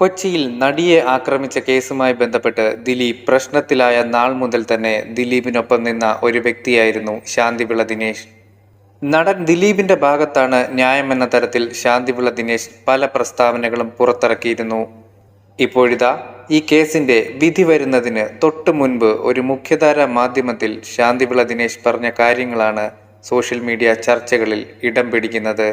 കൊച്ചിയിൽ നടിയെ ആക്രമിച്ച കേസുമായി ബന്ധപ്പെട്ട് ദിലീപ് പ്രശ്നത്തിലായ നാൾ മുതൽ തന്നെ ദിലീപിനൊപ്പം നിന്ന ഒരു വ്യക്തിയായിരുന്നു ശാന്തിവിള ദിനേശ്. നടൻ ദിലീപിന്റെ ഭാഗത്താണ് ന്യായമെന്ന തരത്തിൽ ശാന്തിവിള ദിനേശ് പല പ്രസ്താവനകളും പുറത്തിറക്കിയിരുന്നു. ഇപ്പോഴിതാ ഈ കേസിന്റെ വിധി വരുന്നതിന് തൊട്ടു മുൻപ് ഒരു മുഖ്യധാര മാധ്യമത്തിൽ ശാന്തിവിള ദിനേശ് പറഞ്ഞ കാര്യങ്ങളാണ് സോഷ്യൽ മീഡിയ ചർച്ചകളിൽ ഇടം പിടിക്കുന്നത്.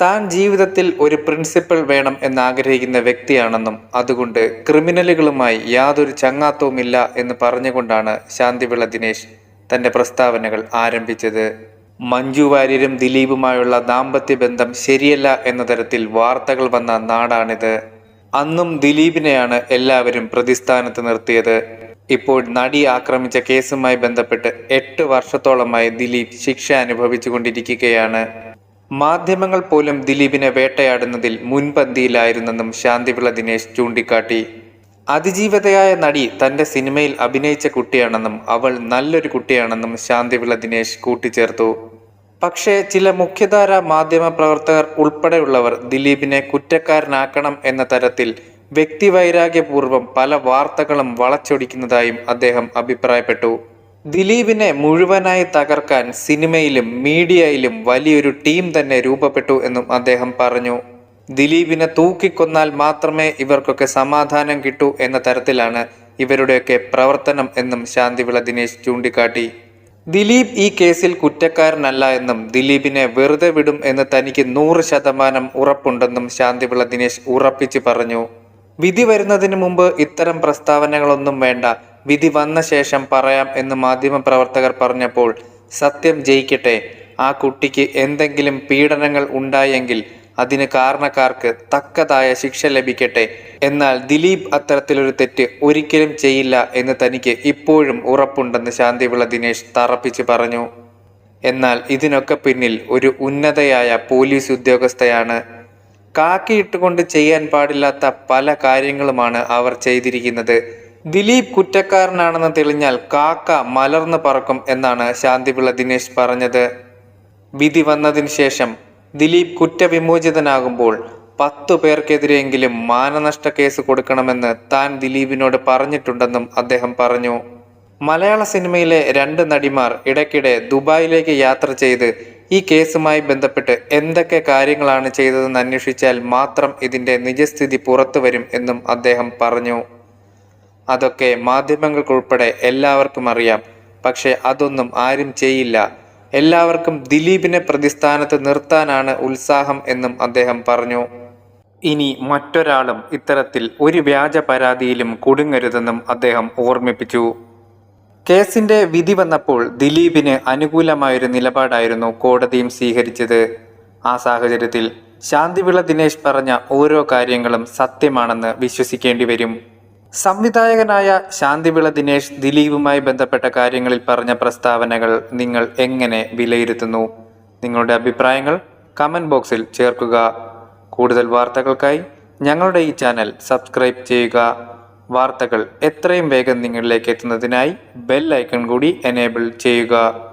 താൻ ജീവിതത്തിൽ ഒരു പ്രിൻസിപ്പൽ വേണം എന്നാഗ്രഹിക്കുന്ന വ്യക്തിയാണെന്നും അതുകൊണ്ട് ക്രിമിനലുകളുമായി യാതൊരു ചങ്ങാത്തവുമില്ല എന്ന് പറഞ്ഞുകൊണ്ടാണ് ശാന്തിവിള ദിനേശ് തന്റെ പ്രസ്താവനകൾ ആരംഭിച്ചത്. മഞ്ജു വാര്യരും ദിലീപുമായുള്ള ദാമ്പത്യ ബന്ധം ശരിയല്ല എന്ന തരത്തിൽ വാർത്തകൾ വന്ന നാടാണിത്. അന്നും ദിലീപിനെയാണ് എല്ലാവരും പ്രതിസ്ഥാനത്ത് നിർത്തിയത്. ഇപ്പോൾ നടി ആക്രമിച്ച കേസുമായി ബന്ധപ്പെട്ട് എട്ട് വർഷത്തോളമായി ദിലീപ് ശിക്ഷ അനുഭവിച്ചുകൊണ്ടിരിക്കുകയാണ്. മാധ്യമങ്ങൾ പോലും ദിലീപിനെ വേട്ടയാടുന്നതിൽ മുൻപന്തിയിലായിരുന്നെന്നും ശാന്തിവിള ദിനേശ് ചൂണ്ടിക്കാട്ടി. അതിജീവതയായ നടി തന്റെ സിനിമയിൽ അഭിനയിച്ച കുട്ടിയാണെന്നും അവൾ നല്ലൊരു കുട്ടിയാണെന്നും ശാന്തിവിള ദിനേശ് കൂട്ടിച്ചേർത്തു. പക്ഷേ ചില മുഖ്യധാര മാധ്യമ പ്രവർത്തകർ ഉൾപ്പെടെയുള്ളവർ ദിലീപിനെ കുറ്റക്കാരനാക്കണം എന്ന തരത്തിൽ വ്യക്തിവൈരാഗ്യപൂർവം പല വാർത്തകളും വളച്ചൊടിക്കുന്നതായും അദ്ദേഹം അഭിപ്രായപ്പെട്ടു. ദിലീപിനെ മുഴുവനായി തകർക്കാൻ സിനിമയിലും മീഡിയയിലും വലിയൊരു ടീം തന്നെ രൂപപ്പെട്ടു എന്നും അദ്ദേഹം പറഞ്ഞു. ദിലീപിനെ തൂക്കിക്കൊന്നാൽ മാത്രമേ ഇവർക്കൊക്കെ സമാധാനം കിട്ടൂ എന്ന തരത്തിലാണ് ഇവരുടെയൊക്കെ പ്രവർത്തനം എന്നും ശാന്തിവിള ദിനേശ് ചൂണ്ടിക്കാട്ടി. ദിലീപ് ഈ കേസിൽ കുറ്റക്കാരനല്ല എന്നും ദിലീപിനെ വെറുതെ വിടും എന്ന് തനിക്ക് നൂറ് ശതമാനം ഉറപ്പുണ്ടെന്നും ശാന്തിവിള ദിനേശ് ഉറപ്പിച്ചു പറഞ്ഞു. വിധി വരുന്നതിന് മുമ്പ് ഇത്തരം പ്രസ്താവനകളൊന്നും വേണ്ട. വിധി വന്ന ശേഷം പറയാം എന്ന് മാധ്യമപ്രവർത്തകർ പറഞ്ഞപ്പോൾ സത്യം ജയിക്കട്ടെ. ആ കുട്ടിക്ക് എന്തെങ്കിലും പീഡനങ്ങൾ ഉണ്ടായെങ്കിൽ അതിന് കാരണക്കാർക്ക് തക്കതായ ശിക്ഷ ലഭിക്കട്ടെ. എന്നാൽ ദിലീപ് അത്തരത്തിലൊരു തെറ്റ് ഒരിക്കലും ചെയ്യില്ല എന്ന് തനിക്ക് ഇപ്പോഴും ഉറപ്പുണ്ടെന്ന് ശാന്തിവിള ദിനേശ് തറപ്പിച്ച് പറഞ്ഞു. എന്നാൽ ഇതിനൊക്കെ പിന്നിൽ ഒരു ഉന്നതയായ പോലീസ് ഉദ്യോഗസ്ഥയാണ്. കാക്കിയിട്ടുകൊണ്ട് ചെയ്യാൻ പാടില്ലാത്ത പല കാര്യങ്ങളുമാണ് അവർ ചെയ്തിരിക്കുന്നത്. ദിലീപ് കുറ്റക്കാരനാണെന്ന് തെളിഞ്ഞാൽ കാക്ക മലർന്നു പറക്കും എന്നാണ് ശാന്തിപിള്ള ദിനേശ് പറഞ്ഞത്. വിധി വന്നതിന് ശേഷം ദിലീപ് കുറ്റവിമോചിതനാകുമ്പോൾ പത്തു പേർക്കെതിരെയെങ്കിലും മാനനഷ്ട കേസ് കൊടുക്കണമെന്ന് താൻ ദിലീപിനോട് പറഞ്ഞിട്ടുണ്ടെന്നും അദ്ദേഹം പറഞ്ഞു. മലയാള സിനിമയിലെ രണ്ട് നടിമാർ ഇടയ്ക്കിടെ ദുബായിലേക്ക് യാത്ര ചെയ്ത് ഈ കേസുമായി ബന്ധപ്പെട്ട് എന്തൊക്കെ കാര്യങ്ങളാണ് ചെയ്തതെന്ന് അന്വേഷിച്ചാൽ മാത്രം ഇതിന്റെ നിജസ്ഥിതി പുറത്തു വരും എന്നും അദ്ദേഹം പറഞ്ഞു. അതൊക്കെ മാധ്യമങ്ങൾക്കുൾപ്പെടെ എല്ലാവർക്കും അറിയാം. പക്ഷെ അതൊന്നും ആരും ചെയ്യില്ല. എല്ലാവർക്കും ദിലീപിനെ പ്രതിസ്ഥാനത്ത് നിർത്താനാണ് ഉത്സാഹം എന്നും അദ്ദേഹം പറഞ്ഞു. ഇനി മറ്റൊരാളും ഇത്തരത്തിൽ ഒരു വ്യാജ പരാതിയിലും കുടുങ്ങരുതെന്നും അദ്ദേഹം ഓർമ്മിപ്പിച്ചു. കേസിന്റെ വിധി വന്നപ്പോൾ ദിലീപിന് അനുകൂലമായൊരു നിലപാടായിരുന്നു കോടതിയും സ്വീകരിച്ചത്. ആ സാഹചര്യത്തിൽ ശാന്തിവിള ദിനേശ് പറഞ്ഞ ഓരോ കാര്യങ്ങളും സത്യമാണെന്ന് വിശ്വസിക്കേണ്ടി വരും. സംവിധായകനായ ശാന്തിവിള ദിനേശ് ദിലീപുമായി ബന്ധപ്പെട്ട കാര്യങ്ങളിൽ പറഞ്ഞ പ്രസ്താവനകൾ നിങ്ങൾ എങ്ങനെ വിലയിരുത്തുന്നു? നിങ്ങളുടെ അഭിപ്രായങ്ങൾ കമന്റ് ബോക്സിൽ ചേർക്കുക. കൂടുതൽ വാർത്തകൾക്കായി ഞങ്ങളുടെ ഈ ചാനൽ സബ്സ്ക്രൈബ് ചെയ്യുക. വാർത്തകൾ എത്രയും വേഗം നിങ്ങളിലേക്ക് എത്തുന്നതിനായി ബെൽ ഐക്കൺ കൂടി എനേബിൾ ചെയ്യുക.